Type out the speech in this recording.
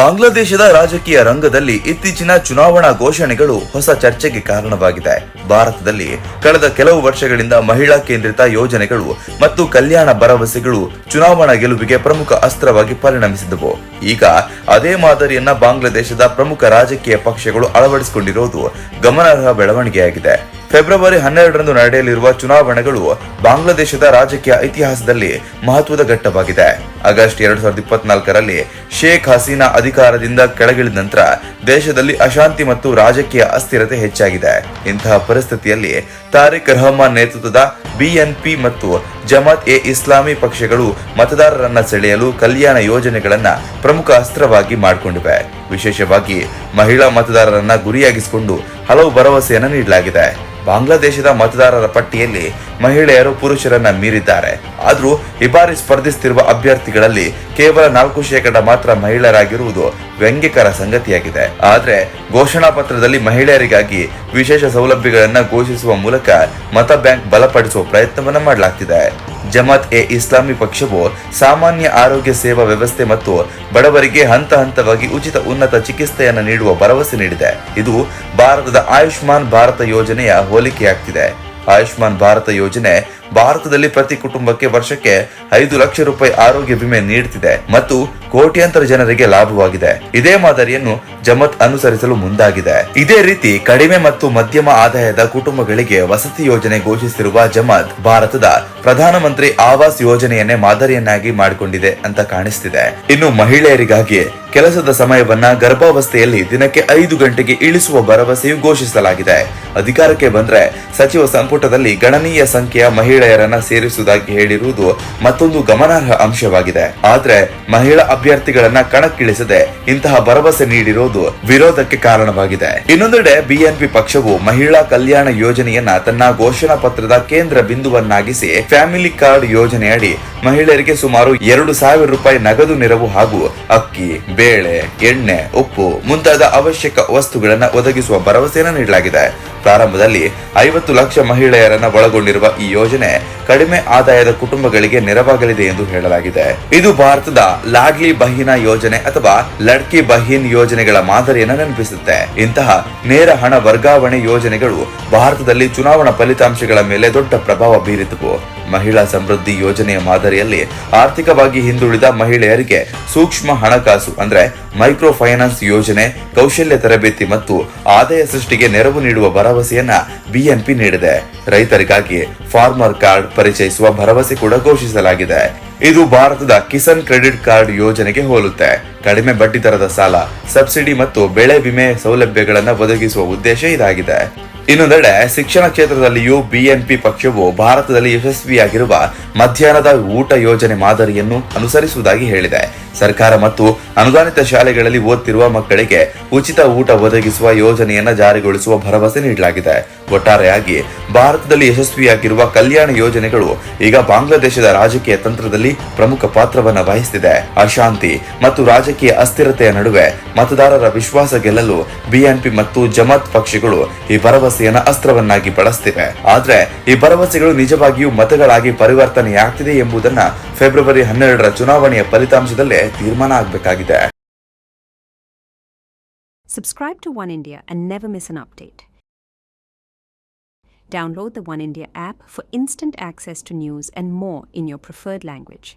ಬಾಂಗ್ಲಾದೇಶದ ರಾಜಕೀಯ ರಂಗದಲ್ಲಿ ಇತ್ತೀಚಿನ ಚುನಾವಣಾ ಘೋಷಣೆಗಳು ಹೊಸ ಚರ್ಚೆಗೆ ಕಾರಣವಾಗಿದೆ. ಭಾರತದಲ್ಲಿ ಕಳೆದ ಕೆಲವು ವರ್ಷಗಳಿಂದ ಮಹಿಳಾ ಕೇಂದ್ರಿತ ಯೋಜನೆಗಳು ಮತ್ತು ಕಲ್ಯಾಣ ಭರವಸೆಗಳು ಚುನಾವಣಾ ಗೆಲುವಿಗೆ ಪ್ರಮುಖ ಅಸ್ತ್ರವಾಗಿ ಪರಿಣಮಿಸಿದವು. ಈಗ ಅದೇ ಮಾದರಿಯನ್ನ ಬಾಂಗ್ಲಾದೇಶದ ಪ್ರಮುಖ ರಾಜಕೀಯ ಪಕ್ಷಗಳು ಅಳವಡಿಸಿಕೊಂಡಿರುವುದು ಗಮನಾರ್ಹ ಬೆಳವಣಿಗೆಯಾಗಿದೆ. ಫೆಬ್ರವರಿ ಹನ್ನೆರಡರಂದು ನಡೆಯಲಿರುವ ಚುನಾವಣೆಗಳು ಬಾಂಗ್ಲಾದೇಶದ ರಾಜಕೀಯ ಇತಿಹಾಸದಲ್ಲಿ ಮಹತ್ವದ ಘಟ್ಟವಾಗಿದೆ. ಆಗಸ್ಟ್ ಎರಡ್ ಸಾವಿರದ ಇಪ್ಪತ್ನಾಲ್ಕರಲ್ಲಿ ಶೇಖ್ ಹಸೀನಾ ಅಧಿಕಾರದಿಂದ ಕೆಳಗಿಳಿದ ನಂತರ ದೇಶದಲ್ಲಿ ಅಶಾಂತಿ ಮತ್ತು ರಾಜಕೀಯ ಅಸ್ಥಿರತೆ ಹೆಚ್ಚಾಗಿದೆ. ಇಂತಹ ಪರಿಸ್ಥಿತಿಯಲ್ಲಿ ತಾರಿಕ್ ರಹಮಾನ್ ನೇತೃತ್ವದ ಬಿಎನ್ಪಿ ಮತ್ತು ಜಮಾತ್ ಎ ಇಸ್ಲಾಮಿ ಪಕ್ಷಗಳು ಮತದಾರರನ್ನ ಸೆಳೆಯಲು ಕಲ್ಯಾಣ ಯೋಜನೆಗಳನ್ನ ಪ್ರಮುಖ ಅಸ್ತ್ರವಾಗಿ ಮಾಡಿಕೊಂಡಿವೆ. ವಿಶೇಷವಾಗಿ ಮಹಿಳಾ ಮತದಾರರನ್ನ ಗುರಿಯಾಗಿಸಿಕೊಂಡು ಹಲವು ಭರವಸೆಯನ್ನು ನೀಡಲಾಗಿದೆ. ಬಾಂಗ್ಲಾದೇಶದ ಮತದಾರರ ಪಟ್ಟಿಯಲ್ಲಿ ಮಹಿಳೆಯರು ಪುರುಷರನ್ನ ಮೀರಿದ್ದಾರೆ. ಆದ್ರೂ ಈ ಬಾರಿ ಸ್ಪರ್ಧಿಸುತ್ತಿರುವ ಅಭ್ಯರ್ಥಿಗಳಲ್ಲಿ ಕೇವಲ ನಾಲ್ಕು ಶೇಕಡ ಮಾತ್ರ ಮಹಿಳೆಯರಾಗಿರುವುದು ವ್ಯಂಗ್ಯಕರ ಸಂಗತಿಯಾಗಿದೆ. ಆದ್ರೆ ಘೋಷಣಾ ಪತ್ರದಲ್ಲಿ ಮಹಿಳೆಯರಿಗಾಗಿ ವಿಶೇಷ ಸೌಲಭ್ಯಗಳನ್ನ ಘೋಷಿಸುವ ಮೂಲಕ ಮತ ಬ್ಯಾಂಕ್ ಬಲಪಡಿಸುವ ಪ್ರಯತ್ನವನ್ನ ಮಾಡಲಾಗ್ತಿದೆ. ಜಮಾತ್ ಎ ಇಸ್ಲಾಮಿ ಪಕ್ಷವು ಸಾಮಾನ್ಯ ಆರೋಗ್ಯ ಸೇವಾ ವ್ಯವಸ್ಥೆ ಮತ್ತು ಬಡವರಿಗೆ ಹಂತ ಹಂತವಾಗಿ ಉಚಿತ ಉನ್ನತ ಚಿಕಿತ್ಸೆಯನ್ನು ನೀಡುವ ಭರವಸೆ ನೀಡಿದೆ. ಇದು ಭಾರತದ ಆಯುಷ್ಮಾನ್ ಭಾರತ ಯೋಜನೆಯ ಹೋಲಿಕೆಯಾಗ್ತಿದೆ. ಆಯುಷ್ಮಾನ್ ಭಾರತ ಯೋಜನೆ ಭಾರತದಲ್ಲಿ ಪ್ರತಿ ಕುಟುಂಬಕ್ಕೆ ವರ್ಷಕ್ಕೆ ಐದು ಲಕ್ಷ ರೂಪಾಯಿ ಆರೋಗ್ಯ ವಿಮೆ ನೀಡುತ್ತಿದೆ ಮತ್ತು ಕೋಟ್ಯಾಂತರ ಜನರಿಗೆ ಲಾಭವಾಗಿದೆ. ಇದೇ ಮಾದರಿಯನ್ನು ಜಮತ್ ಅನುಸರಿಸಲು ಮುಂದಾಗಿದೆ. ಇದೇ ರೀತಿ ಕಡಿಮೆ ಮತ್ತು ಮಧ್ಯಮ ಆದಾಯದ ಕುಟುಂಬಗಳಿಗೆ ವಸತಿ ಯೋಜನೆ ಘೋಷಿಸಿರುವ ಜಮತ್ ಭಾರತದ ಪ್ರಧಾನಮಂತ್ರಿ ಆವಾಸ್ ಯೋಜನೆಯನ್ನೇ ಮಾದರಿಯನ್ನಾಗಿ ಮಾಡಿಕೊಂಡಿದೆ ಅಂತ ಕಾಣಿಸ್ತಿದೆ. ಇನ್ನು ಮಹಿಳೆಯರಿಗಾಗಿ ಕೆಲಸದ ಸಮಯವನ್ನ ಗರ್ಭಾವಸ್ಥೆಯಲ್ಲಿ ದಿನಕ್ಕೆ ಐದು ಗಂಟೆಗೆ ಇಳಿಸುವ ಭರವಸೆಯು ಘೋಷಿಸಲಾಗಿದೆ. ಅಧಿಕಾರಕ್ಕೆ ಬಂದ್ರೆ ಸಚಿವ ಸಂಪುಟದಲ್ಲಿ ಗಣನೀಯ ಸಂಖ್ಯೆಯ ಮಹಿಳೆಯರನ್ನ ಸೇರಿಸುವುದಾಗಿ ಹೇಳಿರುವುದು ಮತ್ತೊಂದು ಗಮನಾರ್ಹ ಅಂಶವಾಗಿದೆ. ಆದ್ರೆ ಮಹಿಳಾ ಅಭ್ಯರ್ಥಿಗಳನ್ನ ಕಣಕ್ಕಿಳಿಸದೆ ಇಂತಹ ಭರವಸೆ ನೀಡಿರುವುದು ವಿರೋಧಕ್ಕೆ ಕಾರಣವಾಗಿದೆ. ಇನ್ನೊಂದೆಡೆ ಬಿಎನ್ಪಿ ಪಕ್ಷವು ಮಹಿಳಾ ಕಲ್ಯಾಣ ಯೋಜನೆಯನ್ನ ತನ್ನ ಘೋಷಣಾ ಪತ್ರದ ಕೇಂದ್ರ ಬಿಂದುವನ್ನಾಗಿಸಿ ಫ್ಯಾಮಿಲಿ ಕಾರ್ಡ್ ಯೋಜನೆಯಡಿ ಮಹಿಳೆಯರಿಗೆ ಸುಮಾರು ಎರಡು ಸಾವಿರ ರೂಪಾಯಿ ನಗದು ನೆರವು ಹಾಗೂ ಅಕ್ಕಿ, ಬೇಳೆ, ಎಣ್ಣೆ, ಉಪ್ಪು ಮುಂತಾದ ಅವಶ್ಯಕ ವಸ್ತುಗಳನ್ನ ಒದಗಿಸುವ ಭರವಸೆಯನ್ನು ನೀಡಲಾಗಿದೆ. ಪ್ರಾರಂಭದಲ್ಲಿ ಐವತ್ತು ಲಕ್ಷ ಮಹಿಳೆಯರನ್ನ ಒಳಗೊಂಡಿರುವ ಈ ಯೋಜನೆ ಕಡಿಮೆ ಆದಾಯದ ಕುಟುಂಬಗಳಿಗೆ ನೆರವಾಗಲಿದೆ ಎಂದು ಹೇಳಲಾಗಿದೆ. ಇದು ಭಾರತದ ಲಾಡ್ಲಿ ಬಹಿನ ಯೋಜನೆ ಅಥವಾ ಲಡ್ಕಿ ಬಹಿನ್ ಯೋಜನೆಗಳ ಮಾದರಿಯನ್ನು ನೆನಪಿಸುತ್ತೆ. ಇಂತಹ ನೇರ ಹಣ ವರ್ಗಾವಣೆ ಯೋಜನೆಗಳು ಭಾರತದಲ್ಲಿ ಚುನಾವಣಾ ಫಲಿತಾಂಶಗಳ ಮೇಲೆ ದೊಡ್ಡ ಪ್ರಭಾವ ಬೀರಿದವು. ಮಹಿಳಾ ಸಮೃದ್ಧಿ ಯೋಜನೆಯ ಮಾದರಿಯಲ್ಲಿ ಆರ್ಥಿಕವಾಗಿ ಹಿಂದುಳಿದ ಮಹಿಳೆಯರಿಗೆ ಸೂಕ್ಷ್ಮ ಹಣಕಾಸು, ಅಂದ್ರೆ ಮೈಕ್ರೋ ಫೈನಾನ್ಸ್ ಯೋಜನೆ, ಕೌಶಲ್ಯ ತರಬೇತಿ ಮತ್ತು ಆದಾಯ ಸೃಷ್ಟಿಗೆ ನೆರವು ನೀಡುವ ಭರವಸೆಯನ್ನ ಬಿಎನ್ಪಿ ನೀಡಿದೆ. ರೈತರಿಗಾಗಿ ಫಾರ್ಮರ್ ಕಾರ್ಡ್ ಪರಿಚಯಿಸುವ ಭರವಸೆ ಕೂಡ ಘೋಷಿಸಲಾಗಿದೆ. ಇದು ಭಾರತದ ಕಿಸಾನ್ ಕ್ರೆಡಿಟ್ ಕಾರ್ಡ್ ಯೋಜನೆಗೆ ಹೋಲುತ್ತೆ. ಕಡಿಮೆ ಬಡ್ಡಿ ದರದ ಸಾಲ, ಸಬ್ಸಿಡಿ ಮತ್ತು ಬೆಳೆ ವಿಮೆ ಸೌಲಭ್ಯಗಳನ್ನು ಒದಗಿಸುವ ಉದ್ದೇಶ ಇದಾಗಿದೆ. ಇನ್ನೊಂದೆಡೆ ಶಿಕ್ಷಣ ಕ್ಷೇತ್ರದಲ್ಲಿಯೂ ಬಿಎನ್ಪಿ ಪಕ್ಷವು ಭಾರತದಲ್ಲಿ ಯಶಸ್ವಿಯಾಗಿರುವ ಮಧ್ಯಾಹ್ನದ ಊಟ ಯೋಜನೆ ಮಾದರಿಯನ್ನು ಅನುಸರಿಸುವುದಾಗಿ ಹೇಳಿದೆ. ಸರ್ಕಾರ ಮತ್ತು ಅನುದಾನಿತ ಶಾಲೆಗಳಲ್ಲಿ ಓದ್ತಿರುವ ಮಕ್ಕಳಿಗೆ ಉಚಿತ ಊಟ ಒದಗಿಸುವ ಯೋಜನೆಯನ್ನ ಜಾರಿಗೊಳಿಸುವ ಭರವಸೆ ನೀಡಲಾಗಿದೆ. ಒಟ್ಟಾರೆಯಾಗಿ ಭಾರತದಲ್ಲಿ ಯಶಸ್ವಿಯಾಗಿರುವ ಕಲ್ಯಾಣ ಯೋಜನೆಗಳು ಈಗ ಬಾಂಗ್ಲಾದೇಶದ ರಾಜಕೀಯ ತಂತ್ರದಲ್ಲಿ ಪ್ರಮುಖ ಪಾತ್ರವನ್ನ ವಹಿಸುತ್ತಿದೆ ಅಶಾಂತಿ ಮತ್ತು ರಾಜಕೀಯ ಅಸ್ಥಿರತೆಯ ನಡುವೆ ಮತದಾರರ ವಿಶ್ವಾಸ ಗೆಲ್ಲಲು ಬಿಎನ್ಪಿ ಮತ್ತು ಜಮಾತ್ ಪಕ್ಷಗಳು ಈ ಭರವಸೆಯನ್ನ ಅಸ್ತ್ರವನ್ನಾಗಿ ಬಳಸ್ತಿವೆ. ಆದ್ರೆ ಈ ಭರವಸೆಗಳು ನಿಜವಾಗಿಯೂ ಮತಗಳಾಗಿ ಪರಿವರ್ತನೆಯಾಗ್ತಿದೆ ಎಂಬುದನ್ನ ಫೆಬ್ರವರಿ ಹನ್ನೆರಡರ ಚುನಾವಣೆಯ ಫಲಿತಾಂಶದಲ್ಲೇ ತೀರ್ಮಾನ ಆಗಬೇಕಾಗಿದೆ Subscribe to One India and never miss an update. Download the One India app for instant access to news and more in your preferred language.